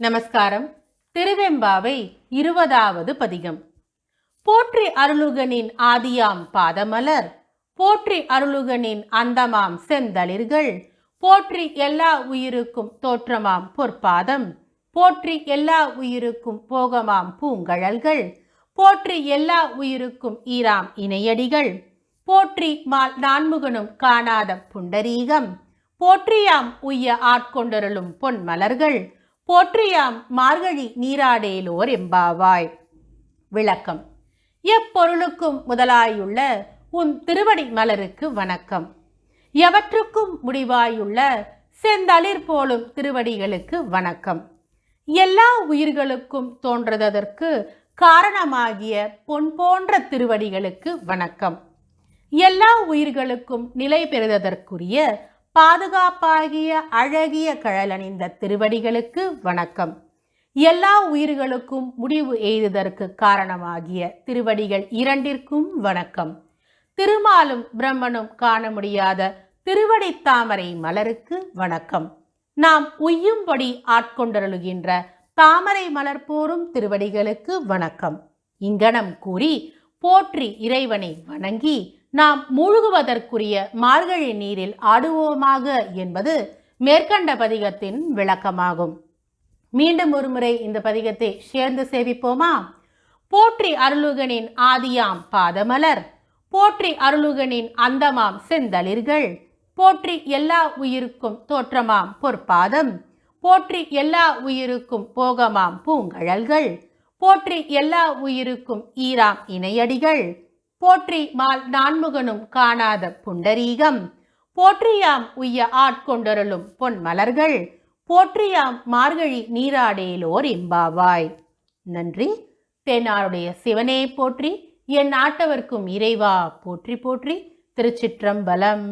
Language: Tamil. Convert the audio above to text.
நமஸ்காரம். திருவெம்பாவை இருபதாவது பதிகம். போற்றி அருளுகனின் ஆதியாம் பாதமலர் போற்றி அருளுகனின் அந்தமாம் செந்தளிர்கள் போற்றி எல்லா உயிருக்கும் தோற்றமாம் பொற்பாதம் போற்றி எல்லா உயிருக்கும் போகமாம் பூங்கழல்கள் போற்றி எல்லா உயிருக்கும் ஈராம் இணையடிகள் போற்றி மால் நான்முகனும் காணாத புண்டரீகம் போற்றியாம் உய்ய ஆட்கொண்டருளும் பொன் மலர்கள் போற்றியாம் மார்கழி நீராடேலோர் எம்பாவாய். விளக்கம். எப்பொருளுக்கும் முதலாயுள்ள உன் திருவடி மலருக்கு வணக்கம். எவற்றுக்கும் முடிவாயுள்ள செந்தளிர் போலும் திருவடிகளுக்கு வணக்கம். எல்லா உயிர்களுக்கும் தோன்றதற்கு காரணமாகிய பொன் போன்ற திருவடிகளுக்கு வணக்கம். எல்லா உயிர்களுக்கும் நிலை பெறுவதற்குரிய பாதுகாப்பாகிய அழகிய கழலணிந்த திருவடிகளுக்கு வணக்கம். எல்லா உயிர்களுக்கும் முடிவு எய்துதற்கு காரணமாகிய திருவடிகள் இரண்டிற்கும் வணக்கம். திருமாலும் பிரம்மனும் காண முடியாத திருவடி தாமரை மலருக்கு வணக்கம். நாம் உய்யும்படி ஆட்கொண்டருளுகின்ற தாமரை மலர் போரும் திருவடிகளுக்கு வணக்கம். இங்கனம் கூறி போற்றி இறைவனை வணங்கி நாம் மூழ்குவதற்குரிய மார்கழி நீரில் ஆடுவோமாக என்பது மேற்கண்ட பதிகத்தின் விளக்கமாகும். மீண்டும் ஒருமுறை இந்த பதிகத்தை சேர்ந்து சேவிப்போமா? போற்றி அருளுகனின் ஆதியாம் பாதமலர் போற்றி அருளுகனின் அந்தமாம் செந்தளிர்கள் போற்றி எல்லா உயிருக்கும் தோற்றமாம் பொற்பாதம் போற்றி எல்லா உயிருக்கும் போகமாம் பூங்கழல்கள் போற்றி எல்லா உயிருக்கும் ஈராம் இணையடிகள் போற்றி மால் நான்முகனும் காணாத புண்டரீகம். போற்றியாம் உய்ய ஆட்கொண்டருளும் பொன் மலர்கள் போற்றியாம் மார்கழி நீராடேலோர் இம்பாவாய். நன்றி. தென்னாருடைய சிவனே போற்றி. என் நாட்டவர்க்கும் இறைவா போற்றி போற்றி. திருச்சிற்றம்பலம்.